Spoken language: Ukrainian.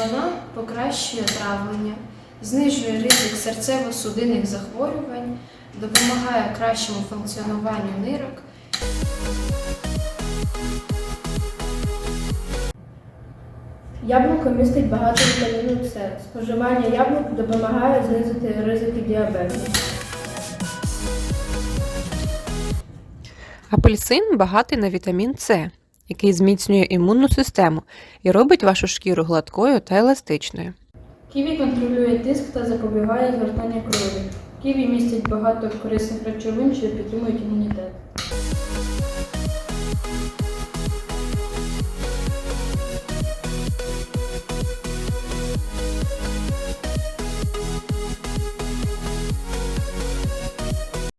Вона покращує травлення, знижує ризик серцево-судинних захворювань, допомагає кращому функціонуванню нирок. Яблуко містить багато вітаміну С. Споживання яблук допомагає знизити ризики діабету. Апельсин багатий на вітамін С, який зміцнює імунну систему і робить вашу шкіру гладкою та еластичною. Ківі контролює тиск та запобігає згортанню крові. Ківі містять багато корисних речовин, що підтримують імунітет.